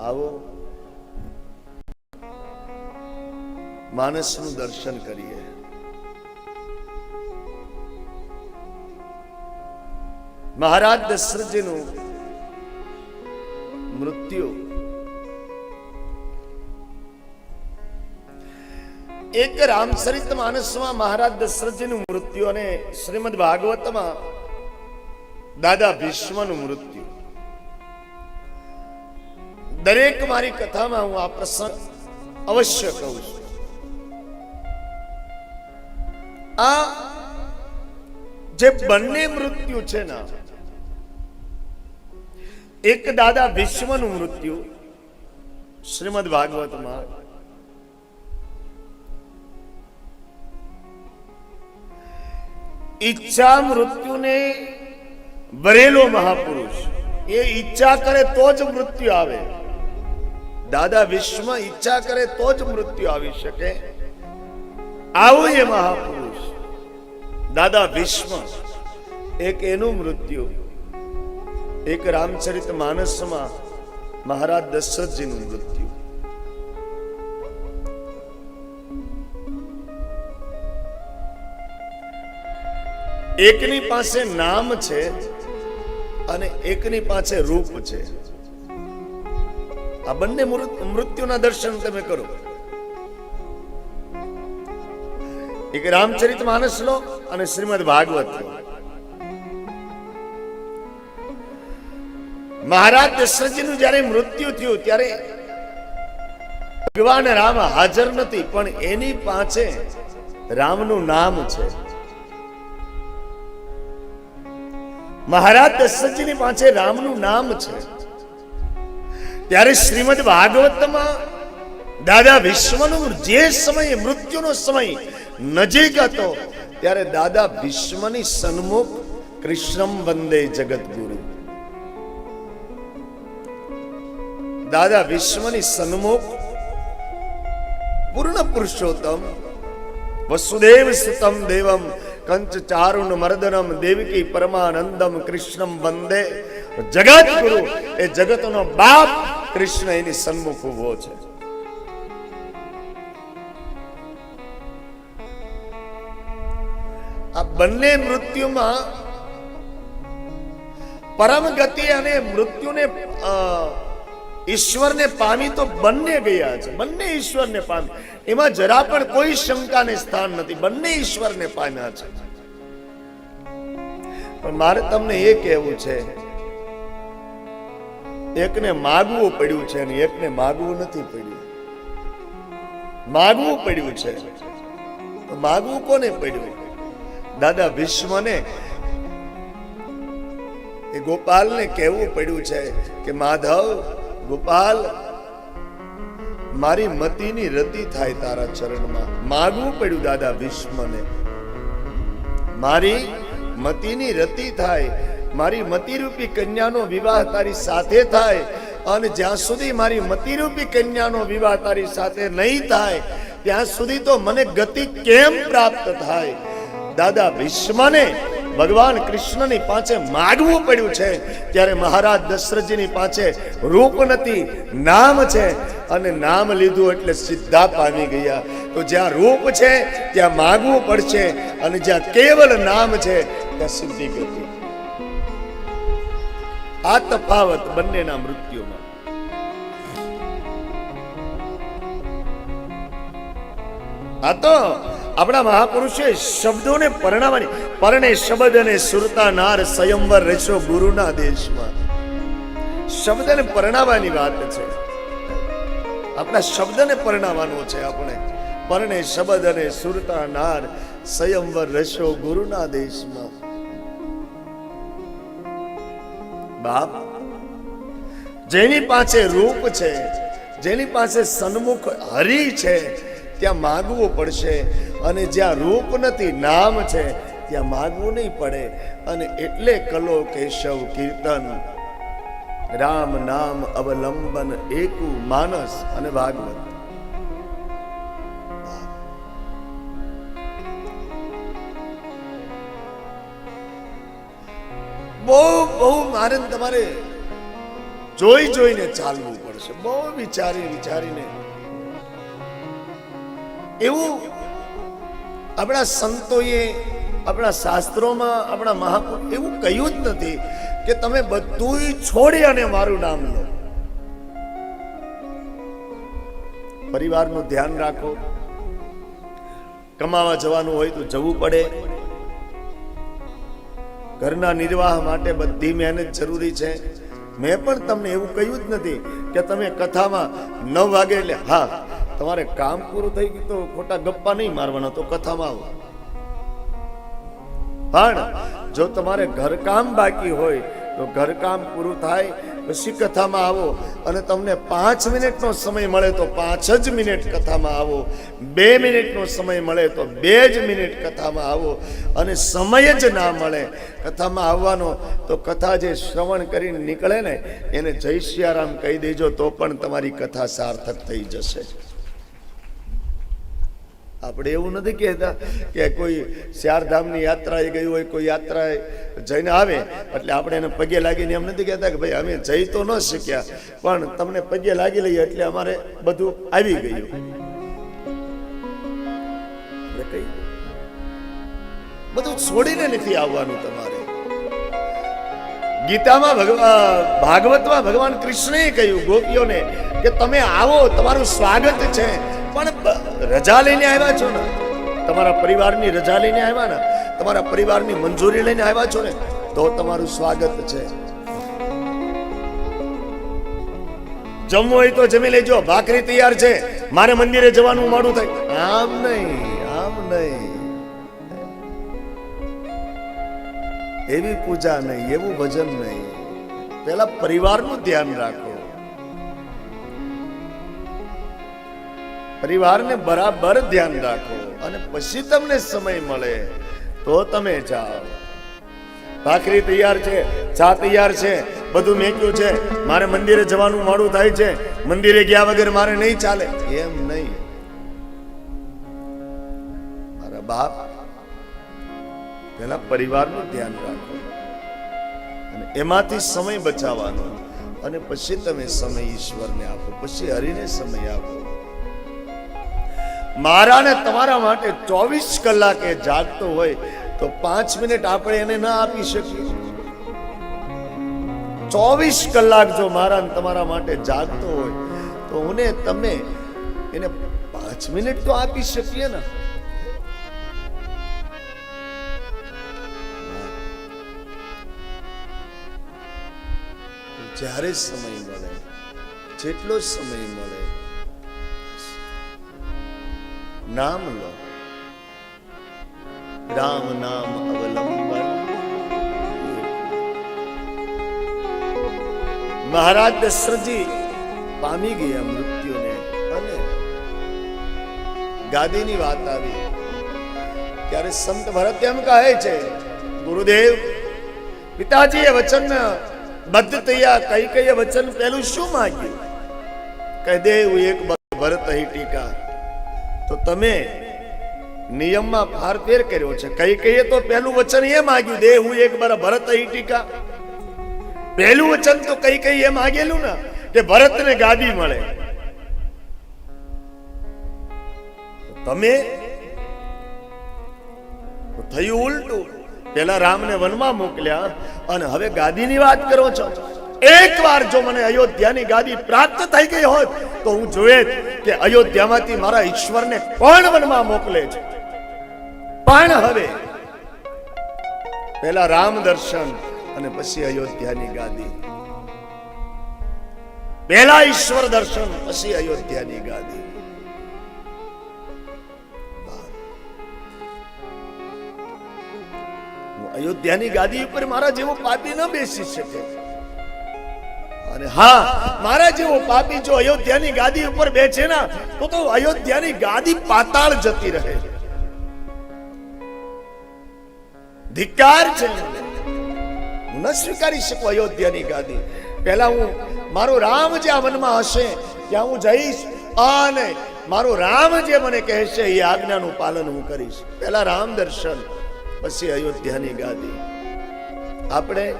આવો. માનસનું દર્શન કરીએ. મહારાજ દશરથજીનું મૃત્યુ. એક રામચરિત માનસમાં મહારાજ દશરથજીનું મૃત્યુ અને શ્રીમદ ભાગવતમાં દાદા ભીષ્મનું મૃત્યુ. દરેક મારી કથામાં હું આ પ્રસંગ અવશ્ય કહું છું. આ જે બંને મૃત્યુ છે ને, એક દાદા ભીષ્મનું મૃત્યુ, શ્રીમદ ભાગવતમાં. ઈચ્છા મૃત્યુને ભરેલો મહાપુરુષ, એ ઈચ્છા કરે તો જ મૃત્યુ આવે. દાદા વિશ્વ ઈચ્છા કરે તો જ મૃત્યુ આવી શકે. આવું એ મહાપુરુષ. દાદા વિશ્વ એક એનું મૃત્યુ. એક રામચરિત માનસમાં મહારાજ દશરથજીનું મૃત્યુ. એકની પાસે નામ છે અને એકની પાસે રૂપ છે. આ બંને મૃત્યુના દર્શન તમે કરો. એક રામચરિત માનસ લો અને શ્રીમદ ભાગવત મહારાજ દશરથજીનું જ્યારે મૃત્યુ થયું, ત્યારે ભગવાન રામ હાજર નથી, પણ એની પાસે રામનું નામ છે. મહારાજ દશરથજીની પાસે રામનું નામ છે. ત્યારે શ્રીમદ ભાગવતમાં દાદા વિશ્વનું જે સમયે, મૃત્યુનો સમય નજીક હતો, ત્યારે દાદા વિશ્વની સન્મુખ કૃષ્ણમ વંદે જગતગુરુ દાદા વિશ્વની સન્મુખ પૂર્ણ પુરુષોત્તમ, વસુદેવ સુતમ દેવમ, કંચ ચારુણ મર્દનમ, દેવકી પરમાનંદમ, કૃષ્ણમ વંદે જગત ગુરુ એ જગતનો બાપ કૃષ્ણ એની સન્મુખ ઊભો છે. આ બંને મૃત્યુમાં પરમ ગતિ અને મૃત્યુને ઈશ્વરને પામી તો બંને ગયા છે. બંને ઈશ્વરને પામી. એમાં જરા પણ કોઈ શંકાને સ્થાન નથી. બંને ઈશ્વરને પામ્યા છે. પણ મારે તમને એ કહેવું છે એકને માગવું પડ્યું છે અને એકને માગવું નથી પડ્યું. માગવું પડ્યું છે. માગવું કોને પડ્યું? દાદા વિશ્વને એ ગોપાલને કહેવું પડ્યું છે કે, માધવ, ગોપાલ, મારી મતીની રતિ થાય તારા ચરણમાં. માગવું પડ્યું દાદા ભીષ્મને. મારી મતીની રતિ થાય મારી મતિરૂપી કન્યાનો વિવાહ તારી સાથે થાય અને જ્યાં સુધી મારી મતિરૂપી કન્યાનો વિવાહ તારી સાથે નહીં થાય, ત્યાં સુધી તો મને ગતિ કેમ પ્રાપ્ત થાય? દાદા ભીષ્મને ભગવાન કૃષ્ણની પાસે માગવું પડ્યું છે, ત્યારે મહારાજ દશરથજીની પાસે રૂપ નથી, નામ છે અને નામ લીધું એટલે સીધા પામી ગયા. તો જ્યાં રૂપ છે, ત્યાં માગવું પડશે અને જ્યાં કેવલ નામ છે, ત્યાં સિદ્ધિ ગતિ આ તફાવત બંનેના મૃત્યુમાં. આ તો આપણા મહાપુરુષે શબ્દોને પરણાવવાની પરણે શબ્દ અને સુરતા નાર સ્વયંવર રેશો ગુરુના દેશમાં. શબ્દને પરણાવવાની વાત છે. આપણા શબ્દને પરણાવવાનો છે આપણે. પરણે શબ્દ અને સુરતા નાર સ્વયંવર રેશો ગુરુના દેશમાં. બાપ, જેની પાસે રૂપ છે, જેની પાસે સન્મુખ હરિ છે, ત્યાં માગવું પડશે. અને જ્યાં રૂપ નથી, નામ છે, ત્યાં માગવું નહીં પડે. અને એટલે કલો કેશવ કીર્તન. રામ નામ અવલંબન, એકુ માનસ અને ભાગવત. બહુ બહુ મારે તમારે જોઈ જોઈને ચાલવું પડશે. બહુ વિચારી વિચારીને. એવું આપણા સંતોએ, આપણા શાસ્ત્રોમાં, આપણા મહાપુરુષ એવું કહ્યું જ નથી કે તમે બધું છોડી અને મારું નામ લો. પરિવારનું ધ્યાન રાખો. કમાવા જવાનું હોય તો જવું પડે. ઘરના નિર્વાહ માટે બધી મહેનત જરૂરી છે. મેં પણ તમને એવું કહ્યું જ નથી કે તમે કથામાં નવ વાગે એટલે, હા, તમારે કામ પૂરું થઈ ગયું તો ખોટા ગપ્પા નહીં મારવાના, તો કથામાં આવો. પણ જો તમારે ઘરકામ બાકી હોય, તો ઘરકામ પૂરું થાય પછી કથામાં આવો? અને તમને પાંચ મિનિટનો સમય મળે તો પાંચ જ મિનિટ કથામાં આવો. બે મિનિટનો સમય મળે તો બે જ મિનિટ કથામાં આવો. અને સમય જ ના મળે કથામાં આવવાનો, તો કથા જે શ્રવણ કરીને નીકળે ને, એને જય સિયારામ કહી દેજો, તો પણ તમારી કથા સાર્થક થઈ જશે. આપણે એવું નથી કહેતા કે કોઈ ચારધામની યાત્રાએ ગયું હોય, કોઈ યાત્રાએ જઈને આવે. એટલે આપણે એને પગે લાગીને એમ નથી કહેતા કે ભાઈ અમે જઈ તો ન શક્યા, પણ તમને પગે લાગી લઈએ એટલે અમારે બધું આવી ગયું. બધું છોડીને નથી આવવાનું તમારે. ગીતામાં ભગવાન ભાગવતમાં ભગવાન કૃષ્ણએ કહ્યું ગોપીઓને કે તમે આવો, તમારું સ્વાગત છે. પણ રજા લઈને આવ્યા છો ને? તમારા પરિવારની રજા લઈને આવ્યા ને? તમારા પરિવારની મંજૂરી લઈને આવ્યા છો ને? તો તમારું સ્વાગત છે. જમવું હોય તો જમી લેજો. ભાખરી તૈયાર છે. મારે મંદિરે જવાનું મોડું થાય. આમ નહીં આમ નહીં. એવી પૂજા નહીં, એવું ભજન નહીં. પેલા પરિવારનું ધ્યાન રાખો. પરિવારને બરાબર ધ્યાન રાખો અને પછી તમને સમય મળે તો તમે જાઓ. ભાખરી તૈયાર છે, ચા તૈયાર છે, બધું મેક્યું છે. મારે મંદિરે જવાનું મોડું થાય છે. મંદિરે ગયા વગર મારે નહીં ચાલે. એમ નહીં. મારા બાપ પેલા પરિવારનું ધ્યાન રાખો. અને એમાંથી સમય બચાવવાનો. અને પછી તમે સમય ઈશ્વરને આપો. પછી હરિને સમય આપો. મારા ને તમારા માટે ચોવીસ કલાકે જાગતો હોય તો પાંચ મિનિટ આપણે એને ના આપી શકીએ. ચોવીસ કલાક જો મારા તમારા માટે જાગતો હોય તો હું તમે એને પાંચ મિનિટ તો આપી શકીએ ને. જ્યારે સમય મળે, જેટલો સમય મળે નામ લો. રામ નામ અવલંબન. મહારાજ દશરથજી પામી ગયા મૃત્યુને અને ગાદીની વાત આવી. ત્યારે સંત ભરત એમ કહે છે, ગુરુદેવ પિતાજી એ વચન બદ્ધ તૈયાર, કઈ કઈ વચન પેલું શું માંગ્યું? કહે, દેવ એક ભરત અહીં ટીકા તો તમે નિયમમાં ફારફેર કર્યો છે. કઈ કહીએ તો પહેલું વચન એ માંગ્યું દે હું એક બાર ભરત અહીં ટીકા. પહેલું વચન તો કઈ કઈ એ માંગેલું ને, કે ભરતને ગાદી મળે. તમે થયું ઉલટું. પેલા રામને વનમાં મોકલ્યા અને હવે ગાદીની વાત કરો છો. એક વાર જો મને અયોધ્યાની ગાદી પ્રાપ્ત થઈ ગઈ હોત તો હું જોયે કે અયોધ્યામાંથી મારા ઈશ્વરને કોણ વનમાં મોકલે છે. પણ હવે પહેલા રામ દર્શન અને પછી અયોધ્યાની ગાદી. પહેલા ઈશ્વર દર્શન, પછી અયોધ્યાની ગાદી. અયોધ્યાની ગાદી ઉપર મારા જેવો પાપી ન બેસી શકે અને હા, મારા જેવો પાપી જો અયોધ્યાની ગાદી ઉપર બેસે ના, તો તો અયોધ્યાની ગાદી પાતાળ જતી રહે. ધિકાર છે. હું ન સ્વીકારી શકું અયોધ્યાની ગાદી. પહેલા હું, મારો રામ જે આ વનમાં હશે, ત્યાં હું જઈશ અને મારો રામ જે મને કહેશે, એ આજ્ઞાનું પાલન હું કરીશ. પહેલા રામ દર્શન, પછી અયોધ્યાની ગાદી. આપણે